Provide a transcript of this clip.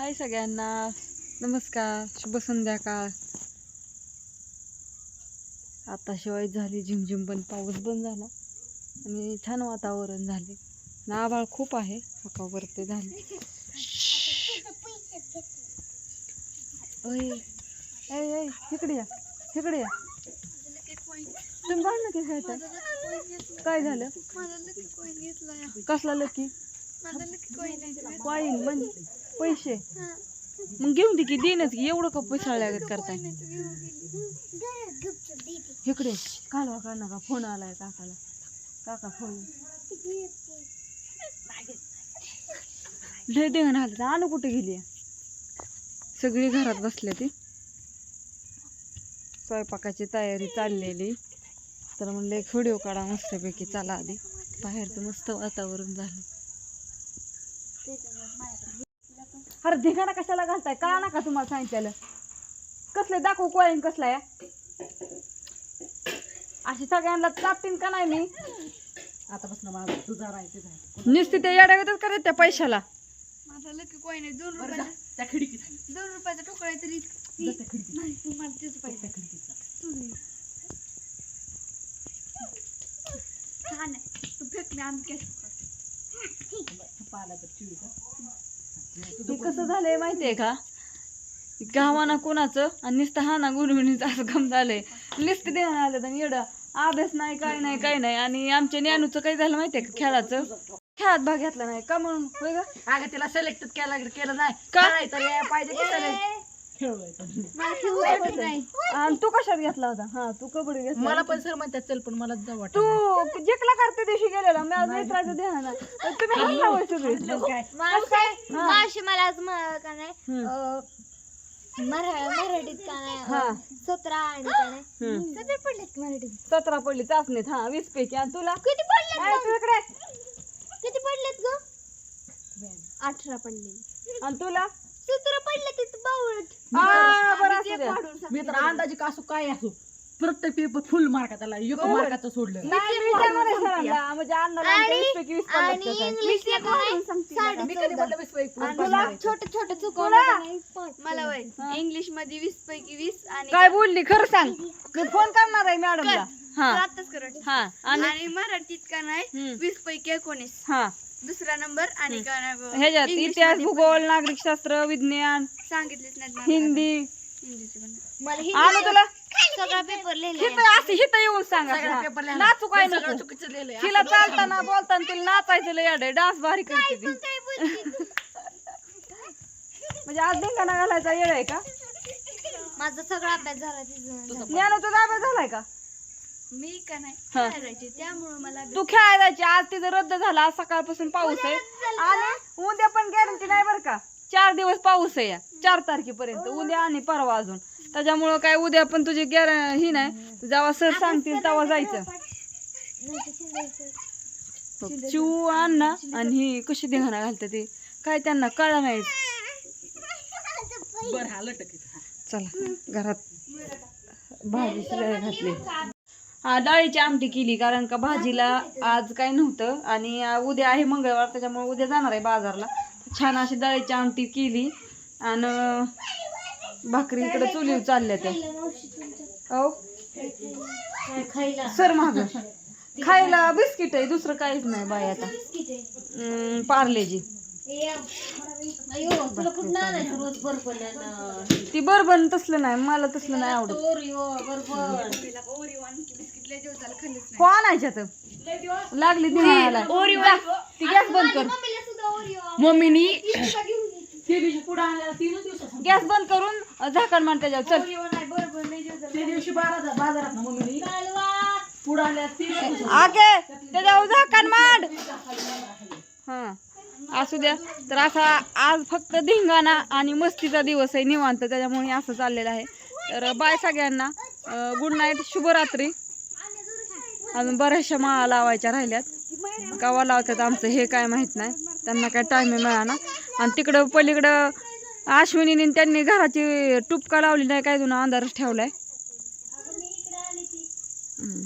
हाय सगळ्यांना. नमस्कार. शुभ संध्याकाळ. आता शिवाय झाली झिमझिम पण. पाऊस बंद झाला. आणि छान वातावरण झाले. ना आभाळ खूप आहे. हकावरती झाले. ओय. ऐ इकडे या. इकडे या. तुम्ही बघ ना की काय झालं? कसला लकी? कॉईन म्हणजे पैसे. मग घेऊन दे की देणच की एवढं का पैसा लागत करताय? इकडे कालवा का नका फोन आलाय काकाला. काका फोन. लय देणं हालत आणू कुठे गेली? सगळी घरात बसले ती. स्वयंपाकाची तयारी चाललेली. तर म्हणलं एक व्हिडिओ काढा मस्तपैकी चला आधी. बाहेरचं मस्त वातावरण झालं. अरे धिगाणा कशाला घालताय? का नका तुम्हाला सांगितलेलं? कसलं दाखवू कॉईन कसला या अशी सगळ्यांना चापटीन का नाही मी? आतापासून माझा तुझा राहायचं नुसती ते येड्यागतच करत त्या पैशाला. माझा लकी कॉईन आहे दोन रुपयाचा. त्या खिडकीत आहे. दोन रुपयाचा तुकडा आहे तरी जा त्या खिडकीत. नाही तू तेच पाहिजे. तुम्ही. छान आहे तू फेक मी आम्ही कॅश का? हे कसं झालंय माहितीये का? गावाना कोणाचं आणि नुसतं हा ना गुणगुणीचं असं गम झालंय. नुसतं देणं आलं आणि एवढं अभ्यास नाही काय नाही काय नाही. आणि आमच्या ज्ञानूचं काय झालं माहितीये का खेळाचं? खेळात भाग घेतला नाही का म्हणून? होय का? अगं तिला सिलेक्ट केलं केलं नाही. का? काय तर यायला पाहिजे की select? आणि तू कशात घेतला होता? हा तू कबड्डी घेतला मला पण सर म्हणतात चल पण मला जाऊ वाटत तू जिंकला करते दिवशी गेलेला? मी आज मित्राचं ध्यान आहे. तुम्ही हसला होय सगळे काय? मावशी मला आज म- का नाही हम्म. अं, मरा मराठीत का नाही हा. अं, सतरा आणि का नाही? हम्म. सतरा पडलेत मराठीत. सतरा पडली चाचणीत. हा वीस पैकी. आणि तुला? किती पडलेत काय गं? तू इकडे किती पडलेत ग? अठरा. पडले आणि तुला? पडले तिथं आ, बरं असू द्या. मी तर अंदाजे का असो काय असो. प्रत्येक पेपर फुल मार्क त्याला एक मार्काचं सोडलं. नाही, मी विचारणार आहे सरांना. म्हणजे अण्णाला आमच्या वीस आणि मी कधी म्हणलं वीस पैकी मारायचं. छोटे छोटे? चुकवलं मला वय. इंग्लिशमध्ये वीस पैकी वीस आणि काय बोलली? खरं सांग. मी फोन करणार आहे मॅडमला हा. आताच करत हा. आणि आणि मराठीत का नाही? हम्म. वीस पैकी एकोणीस. हा. दुसरा नंबर आणि नाही ह्याच्यात इतिहासमध्ये भूगोल नागरिकशास्त्र विज्ञान सांगितलेच नाही मला. हिंदी. हिंदीचं पण. आणू तुला? सगळा पेपर लिहिले हिथं असं हिथं येऊन सांगा सगळा पेपर लिहायला. नाचू काय सगळं नको. चुकीचं लिहिलंय. तिला चालताना बोलताना तिला नाचायचं लय याड डान्स भारी करते ती. म्हणजे आज धिंगाणा घालायचा येळ आहे का? माझा सगळा अभ्यास झाला ज्ञान तुझा अभ्यास झालाय का? मी का नाही? हा. त्यामुळे मला तू खेळायला जायची आज तिचं रद्द झाला. आज सकाळपासून पाऊस आहे. आणि उद्या पण गॅरंटी नाही बरं का. चार दिवस पाऊस आहे. या चार तारखेपर्यंत. उद्या आणि परवा अजून. त्याच्यामुळं काय उद्या पण तुझी गॅर ही नाही. जेव्हा सर सांगतील तेव्हा जायचं. चिऊ अण्णा आणि ही कशी धिंगाणा घालते ते. काय त्यांना कळलं नाही. बरं हा लटक इथं. हा. चला घरात भाजी घातली. हा डाळीची आमटी केली कारण का भाजीला आज काय नव्हतं. आणि उद्या आहे मंगळवार त्याच्यामुळे उद्या जाणार आहे बाजारला. छान अशी डाळीची आमटी केली. आणि भाकरी इकडे चुलीवर चालल्या त्या. हो? सर माग. खायला. बिस्किट आहे दुसरं काहीच नाही बाई आता. ती बरबन तसलं नाही मला तसलं नाही आवडत. हो आणायच्या तर लागली ती म्हणायला. ती गॅस बंद कर. मम्मीनी गॅस बंद करून झाकण मार त्याच्यावर चल. नाही बरोबर लय दिवस झालं. ते दिवशी बारा बाजारात ना मम्मीनी. पुढे दिवसात आगे त्याच्यावर झाकण मांड. हा. असू द्या. तर असा आज फक्त धिंगाणा आणि मस्तीचा दिवस आहे निवांत. त्याच्यामुळे असं चाललेलं आहे. तर बाय सगळ्यांना. गुड नाईट शुभरात्री. अजून बऱ्याचशा माळा लावायच्या राहिल्यात. कवा लावतात आमचं हे काय माहीत नाही. त्यांना काय टाईम मिळाना आणि तिकडं पलीकडं अश्विनीने त्यांनी घराची टुपका लावली नाही काय जुना अंधारच ठेवलाय. हम्म.